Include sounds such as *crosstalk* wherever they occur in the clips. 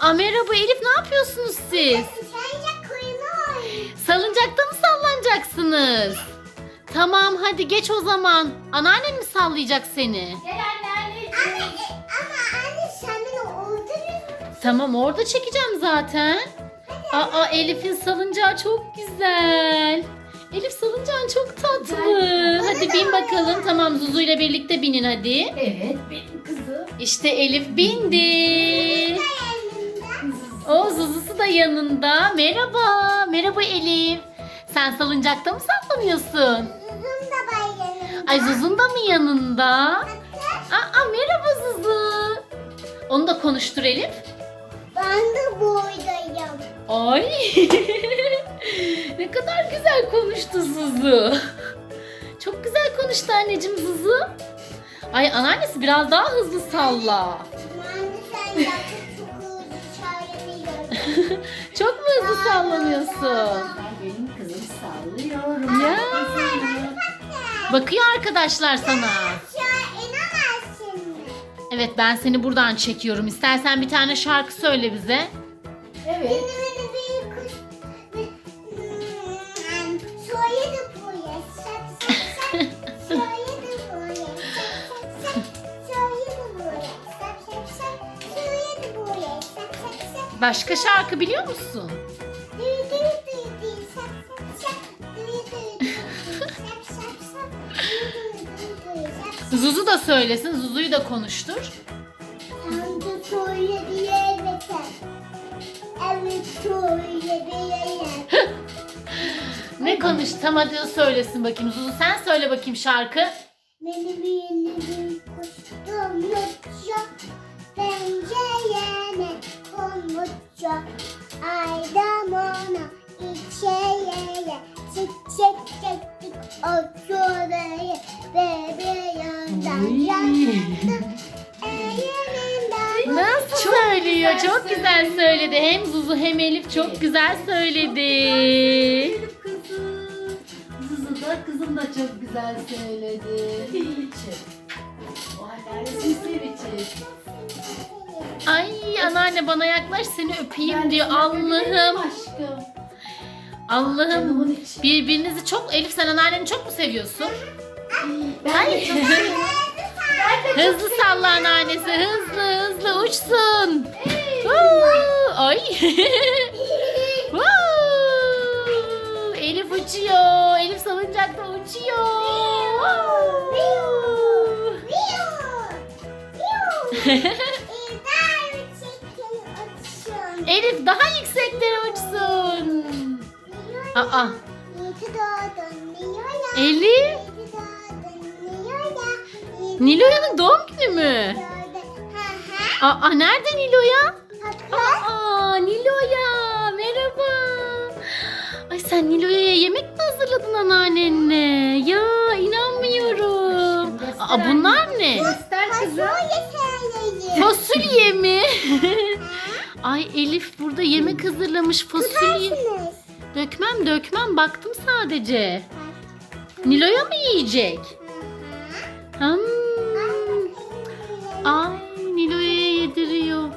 Aa merhaba Elif ne yapıyorsunuz siz? Sence kuyruğu Salıncakta mı sallanacaksınız? Tamam hadi geç o zaman. Anneannen mi sallayacak seni? Gel anne anneciğim. Anne e, ama anne sen beni öldürürsün. Tamam orada çekeceğim zaten. Aa Elif'in salıncağı çok güzel. Elif salıncağın çok tatlı. Hadi bin bakalım. Tamam Zuzu ile birlikte binin hadi. Evet benim kızım. İşte Elif bindi. Elimden. O Zuzu'su da yanında. Merhaba. Merhaba Elif. Sen salıncakta mı sallanıyorsun? Uzun da bayramım. Ay Zuzu'nun da mı yanında? Aa merhaba Zuzu. Onu da konuştur Elif. Ben de buradayım. Ay *laughs* ne kadar güzel konuştu Zuzu. Çok güzel konuştu anneciğim Zuzu. Ay anneannesi biraz daha hızlı salla. Ben de sen Çok mu hızlı sallanıyorsun? Ben benim kızım sallıyorum. Ya. Bakıyor arkadaşlar sana. Evet ben seni buradan çekiyorum. İstersen bir tane şarkı söyle bize. Evet. Dü dü. Şak şak. Zuzu da söylesin. Zuzu'yu da konuştur. Amca söyledi evet. Evet söyledi evet. Ne konuş? Tam hadi söylesin bakayım. Zuzu sen söyle bakayım şarkı. Beni bir yeni bir kuştum yutacak. Pencerene konmuşça. Aydan ona içeriye. Çık çık çektik o şurayı. Bebe yandan yandan. *laughs* Elimden. Nasıl söylüyor? Çok güzel söyledi. Hem Zuzu hem Elif çok güzel söyledi. Benim kızım. Zuzu da kızım da çok güzel söyledi. İçin. O anneannesini sevecek. Anneanne bana yaklaş seni öpeyim diyor. Allah'ım. Aşkım. Allah'ım. Birbirinizi çok Elif sen anneanneni çok mu seviyorsun? Ben Ay. *laughs* hızlı salla anneannesi. Hızlı hızlı uçsun. Ay. *laughs* Elif uçuyor. Elif salıncakta uçuyor. *laughs* Elif daha yükseklere uçsun. Aa. Elif. Nilo'yanın doğum günü mü? Aa nerede Nilo'ya? Aa Nilo'ya merhaba. Ay sen Nilo'ya yemek mi hazırladın anneannenle? Ya inanmıyorum. Aa bunlar ne? Fasulye mi? *laughs* Ay Elif burada yemek hazırlamış fasulye. Dökmem dökmem baktım sadece. Nilo'ya mı yiyecek? Hmm. Ay Nilo'ya yediriyor.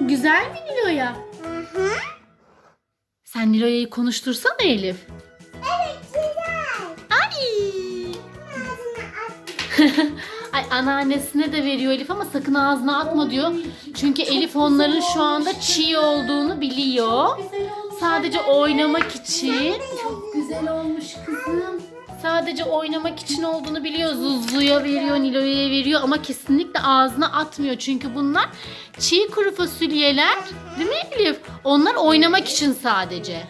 Güzel mi Nilo'ya? Sen Nilo'ya'yı konuştursana Elif. Evet güzel. Ay. Ağzına. *laughs* Ay anneannesine de veriyor Elif ama sakın ağzına atma diyor. Çünkü Elif onların şu anda çiğ olduğunu biliyor. Sadece oynamak için. Çok güzel olmuş kızım. Sadece oynamak için olduğunu biliyor. Zuzu'ya veriyor, Nilo'ya veriyor ama kesinlikle ağzına atmıyor. Çünkü bunlar çiğ kuru fasulyeler. Değil mi Elif? Onlar oynamak için sadece.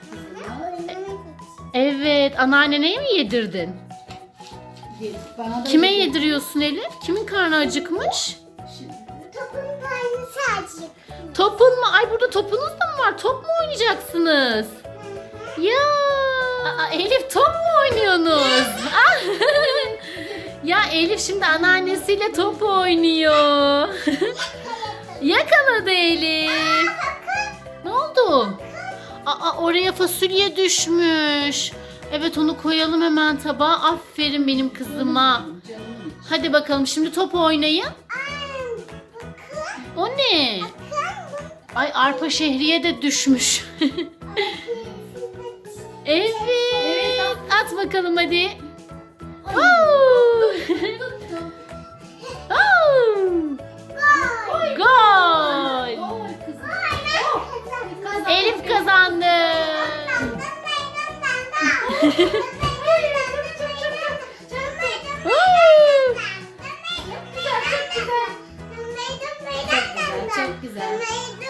Evet, anneannene mi yedirdin? Bana da Kime yedir. yediriyorsun Elif? Kimin karnı acıkmış? Şimdi. Topun karnı sadece. Topun mu? Ay burada topunuz da mı var? Top mu oynayacaksınız? Ya Aa, Elif top mu oynuyorsunuz? Ah! *laughs* ya Elif şimdi anneannesiyle top oynuyor. *laughs* Yakaladı Elif. Ne oldu? Aa oraya fasulye düşmüş. Evet onu koyalım hemen tabağa. Aferin benim kızıma. Hadi bakalım şimdi top oynayın. O ne? Ay arpa şehriye de düşmüş. *laughs* evet. At bakalım hadi. *laughs*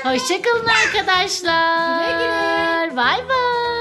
Hoşçakalın arkadaşlar. Güle güle. Bay bay.